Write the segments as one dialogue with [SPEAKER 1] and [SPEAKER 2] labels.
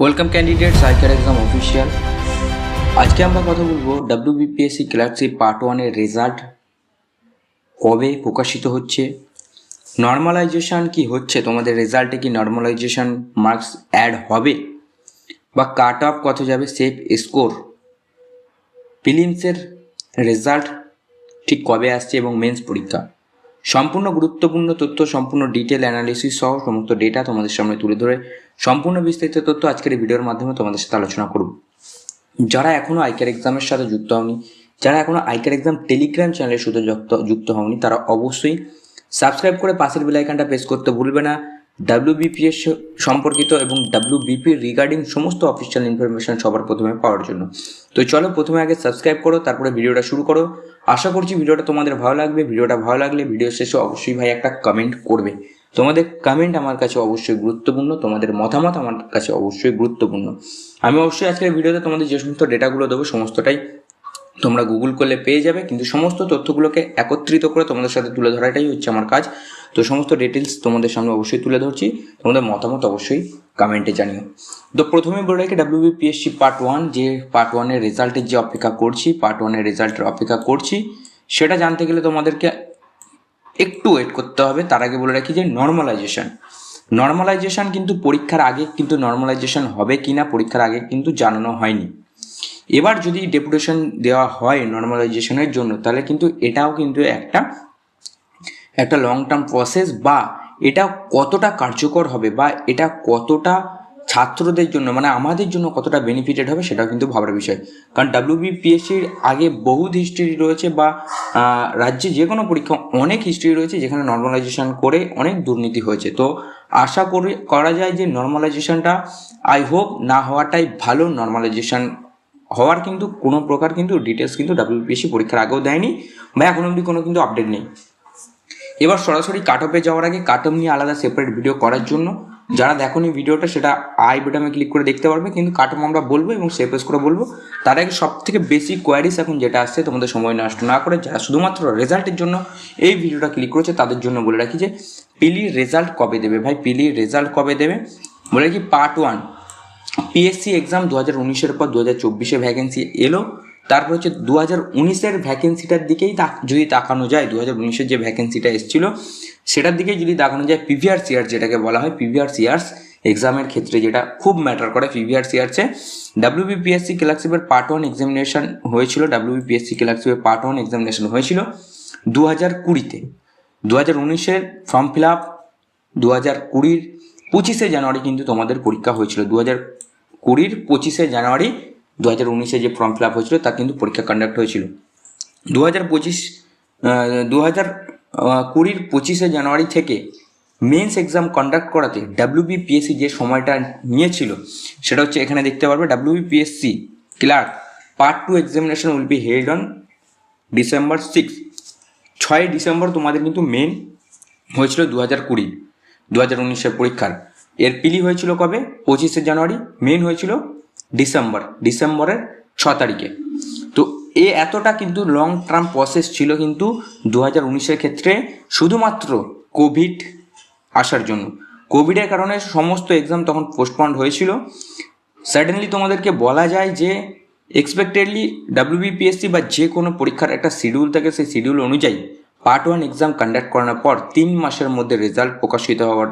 [SPEAKER 1] Welcome candidate Saikar exam official আজকে আমরা কথা বলব ডাব্লিউবিপিএসসি ক্লার্কশিপ পার্ট ওয়ানের রেজাল্ট কবে প্রকাশিত হচ্ছে? নর্মালাইজেশান কি হচ্ছে? তোমাদের রেজাল্টে কি নর্মালাইজেশান মার্কস অ্যাড হবে? বা কাট অফ কত যাবে? সেফ স্কোর ফিলিমসের রেজাল্ট ঠিক কবে আসছে এবং মেন্স পরীক্ষা? সম্পূর্ণ গুরুত্বপূর্ণ তথ্য, সম্পূর্ণ ডিটেল অ্যানালিসিস সহ সমস্ত ডেটা তোমাদের সামনে তুলে ধরে সম্পূর্ণ বিস্তারিত তথ্য আজকের এই ভিডিওর মাধ্যমে তোমাদের সাথে আলোচনা করব। যারা এখনও আইকার এক্সামের সাথে যুক্ত হওনি যারা এখনও আইকার এক্সাম টেলিগ্রাম চ্যানেলের সাথে যুক্ত হওনি, তারা অবশ্যই সাবস্ক্রাইব করে পাশের বেলাইকানটা প্রেস করতে ভুলবে না। ডাব্লিউবিপিএস সম্পর্কিত এবং ডাব্লিউবিপি রিগার্ডিং সমস্ত অফিসিয়াল ইনফরমেশন সবার প্রথমে পাওয়ার জন্য। তো চলো প্রথমে আগে সাবস্ক্রাইব করো, তারপরে ভিডিওটা শুরু করো। আশা করছি ভিডিওটা তোমাদের ভালো লাগবে। ভিডিওটা ভালো লাগলে ভিডিও শেষে অবশ্যই ভাই একটা কমেন্ট করবে। তোমাদের কমেন্ট আমার কাছে অবশ্যই গুরুত্বপূর্ণ, তোমাদের মতামত আমার কাছে অবশ্যই গুরুত্বপূর্ণ। আমি অবশ্যই আজকের ভিডিওতে তোমাদের যে সমস্ত ডেটাগুলো দেবো, সমস্তটাই তোমরা গুগল করলে পেয়ে যাবে, কিন্তু সমস্ত তথ্যগুলোকে একত্রিত করে তোমাদের সাথে তুলে ধরাটাই হচ্ছে আমার কাজ। তো সমস্ত ডিটেলস তোমাদের সামনে অবশ্যই তুলে ধরছি, তোমাদের মতামত অবশ্যই কমেন্টে জানিও। তো প্রথমে বলে রাখি ডাব্লিউবিপিএসসি পার্ট ওয়ান যে পার্ট ওয়ানের রেজাল্টের যে অপেক্ষা করছি পার্ট ওয়ানের রেজাল্টের অপেক্ষা করছি, সেটা জানতে গেলে তোমাদেরকে একটু ওয়েট করতে হবে। তার আগে বলে রাখি যে নর্মালাইজেশন নর্মালাইজেশন কিন্তু পরীক্ষার আগে কিন্তু নর্মালাইজেশন হবে কি না পরীক্ষার আগে কিন্তু জানানো হয়নি। এবার যদি ডেপুটেশন দেওয়া হয় নর্মালাইজেশনের জন্য, তাহলে কিন্তু এটাও কিন্তু একটা একটা লং টার্ম প্রসেস বা এটা কতটা কার্যকর হবে বা এটা কতটা ছাত্রদের জন্য মানে আমাদের জন্য কতটা বেনিফিটেড হবে সেটাও কিন্তু ভাবার বিষয়। কারণ ডাব্লিউবিপিএসসির আগে বহু হিস্ট্রি রয়েছে বা রাজ্যে যে কোনো পরীক্ষা অনেক হিস্ট্রি রয়েছে যেখানে নর্মালাইজেশন করে অনেক দুর্নীতি হয়েছে। তো আশা করি, করা যায় যে নর্মালাইজেশনটা আই হোপ না হওয়াটাই ভালো নর্মালাইজেশন হওয়ার কিন্তু কোনো প্রকার কিন্তু ডিটেলস কিন্তু ডাব্লিউপিএসসি পরীক্ষার আগেও দেয়নি বা এখন অবধি কোনো কিন্তু আপডেট নেই। এবার সরাসরি কাট অফে যাওয়ার আগে কাট অফ নিয়ে আলাদা সেপারেট ভিডিও করার জন্য যারা দেখোনি ভিডিওটা সেটা আই বাটনে ক্লিক করে দেখতে পারবে, কিন্তু কাট অফ আমরা বলব এবং সেপেস করে বলব। তার আগে সব থেকে বেশি কোয়ারিস এখন যেটা আসছে, তোমাদের সময় নষ্ট না করে যারা শুধুমাত্র রেজাল্টের জন্য এই ভিডিওটা ক্লিক করেছে, তাদের জন্য বলে রাখি যে পিলির রেজাল্ট কবে দেবে? ভাই পিলির রেজাল্ট কবে দেবে? বলে রাখি পার্ট ওয়ান পিএসসি এক্সাম দু হাজার উনিশের পর দু হাজার চব্বিশে ভ্যাকেন্সি এলো। তারপর হচ্ছে দু হাজার উনিশের ভ্যাকেন্সিটার দিকেই যদি তাকানো যায় দু হাজার উনিশের যে ভ্যাকেন্সিটা এসেছিল, সেটার দিকে যদি তাকানো যায় পিভিআর সিয়ার যেটাকে বলা হয় পিভিআর সিয়ার্স এক্সামের ক্ষেত্রে যেটা খুব ম্যাটার করে পিভিআর সিয়ার্সে ডাব্লিউবিপিএসসি ক্লার্কশিপের পার্ট ওয়ান এক্সামিনেশন হয়েছিল ডাব্লিউবিপিএসসি ক্লার্কশিপের পার্ট ওয়ান এক্সামিনেশন হয়েছিল দু হাজার কুড়িতে। দু হাজার উনিশের ফর্ম ফিল আপ দু হাজার কুড়ির পঁচিশে জানুয়ারি কিন্তু তোমাদের পরীক্ষা হয়েছিল। দু হাজার কুড়ির পঁচিশে জানুয়ারি দু হাজার উনিশে যে ফর্ম ফিল আপ হয়েছিল তার কিন্তু পরীক্ষা কন্ডাক্ট হয়েছিল। দু হাজার পঁচিশ দু হাজার কুড়ির পঁচিশে জানুয়ারি থেকে মেন্স এক্সাম কন্ডাক্ট করাতে ডাব্লিউবিপিএসসি যে সময়টা নিয়েছিল, সেটা হচ্ছে এখানে দেখতে পারবে WBPSC clerk part two examination will be held on December six ছয় ডিসেম্বর তোমাদের কিন্তু মেন হয়েছিল দু হাজার কুড়ি দু হাজার উনিশের পরীক্ষার। এর পিলি হয়েছিল কবে? পঁচিশে জানুয়ারি, মেন হয়েছিল ডিসেম্বর, ডিসেম্বরের ছ তারিখে। তো এ এতটা কিন্তু লং টার্ম প্রসেস ছিল কিন্তু দু হাজার উনিশের ক্ষেত্রে শুধুমাত্র কোভিড আসার জন্য। কোভিডের কারণে সমস্ত এক্সাম তখন পোস্টপন্ড হয়েছিল। সাডেনলি তোমাদেরকে বলা যায় যে এক্সপেক্টেডলি ডাব্লিউবিপিএসসি বা যে কোনো পরীক্ষার একটা শিডিউল থাকে, সেই শিডিউল অনুযায়ী পার্ট ওয়ান এক্সাম কন্ডাক্ট করানোর পর তিন মাসের মধ্যে রেজাল্ট প্রকাশিত হওয়ার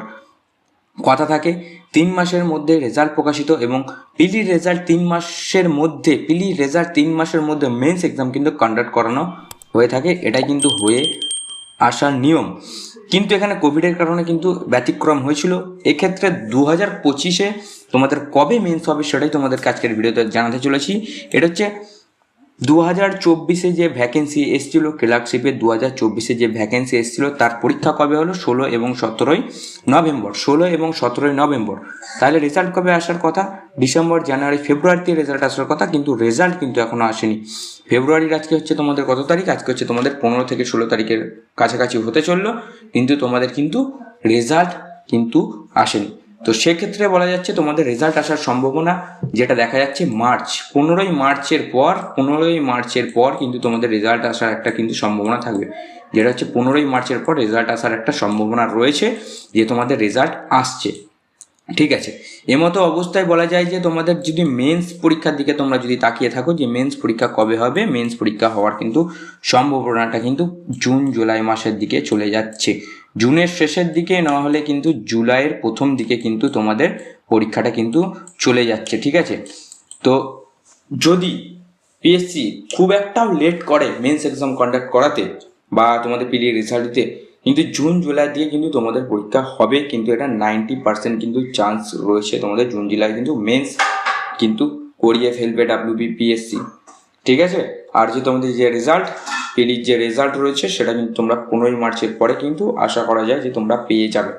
[SPEAKER 1] কথা থাকে, তিন মাসের মধ্যে রেজাল্ট প্রকাশিত এবং পিলি রেজাল্ট তিন মাসের মধ্যে, পিলি রেজাল্ট তিন মাসের মধ্যে মেন্স এক্সাম কিন্তু কন্ডাক্ট করানো হয়ে থাকে, এটাই কিন্তু হয়ে আসার নিয়ম। কিন্তু এখানে কোভিডের কারণে কিন্তু ব্যতিক্রম হয়েছিল। এক্ষেত্রে দু হাজার পঁচিশে তোমাদের কবে মেন্স হবে সেটাই তোমাদের আজকের ভিডিওতে জানাতে চলেছি। এটা হচ্ছে দু হাজার চব্বিশে যে ভ্যাকেন্সি এসেছিল ক্লার্কশিপে দু হাজার চব্বিশে যে ভ্যাকেন্সি এসেছিল, তার পরীক্ষা কবে হলো? ষোলো এবং সতেরোই নভেম্বর। ষোলো এবং সতেরোই নভেম্বর। তাহলে রেজাল্ট কবে আসার কথা? ডিসেম্বর, জানুয়ারি, ফেব্রুয়ারিতে রেজাল্ট আসার কথা, কিন্তু রেজাল্ট কিন্তু এখনও আসেনি। ফেব্রুয়ারির আজকে হচ্ছে তোমাদের কত তারিখ? আজকে হচ্ছে তোমাদের পনেরো থেকে ষোলো তারিখের কাছাকাছি হতে চলল, কিন্তু তোমাদের কিন্তু রেজাল্ট কিন্তু আসেনি। তো সেক্ষেত্রে বলা যাচ্ছে তোমাদের রেজাল্ট আসার সম্ভাবনা যেটা দেখা যাচ্ছে মার্চ, পনেরোই মার্চের পর, পনেরোই মার্চের পর কিন্তু তোমাদের রেজাল্ট আসার একটা কিন্তু সম্ভাবনা থাকবে। যেটা হচ্ছে পনেরোই মার্চের পর রেজাল্ট আসার একটা সম্ভাবনা রয়েছে যে তোমাদের রেজাল্ট আসছে। ঠিক আছে। এমতো অবস্থায় বলা যায় যে তোমাদের যদি মেন্স পরীক্ষার দিকে তোমরা যদি তাকিয়ে থাকো যে মেন্স পরীক্ষা কবে হবে মেন্স পরীক্ষা হওয়ার কিন্তু সম্ভাবনাটা কিন্তু জুন, জুলাই মাসের দিকে চলে যাচ্ছে। জুনের শেষের দিকে না হলে কিন্তু জুলাইয়ের প্রথম দিকে কিন্তু তোমাদের পরীক্ষাটা কিন্তু চলে যাচ্ছে, ঠিক আছে? তো যদি পিএসসি খুব একটাও লেট করে মেন্স এক্সাম কন্ডাক্ট করাতে বা তোমাদের পিলিয়ে রেজাল্ট দিতে কিন্তু জুন, জুলাই দিয়ে কিন্তু তোমাদের পরীক্ষা হবে, কিন্তু এটা নাইনটি পার্সেন্ট কিন্তু চান্স রয়েছে তোমাদের। জুন, জুলাই কিন্তু মেন্স কিন্তু করিয়ে ফেলবে ডাব্লিউবিপিএসসি ঠিক আছে? আর যে তোমাদের যে রেজাল্ট পিলির যে রেজাল্ট রয়েছে, সেটা কিন্তু তোমরা পনেরোই মার্চের পরে কিন্তু আশা করা যায় যে তোমরা পেয়ে যাবে।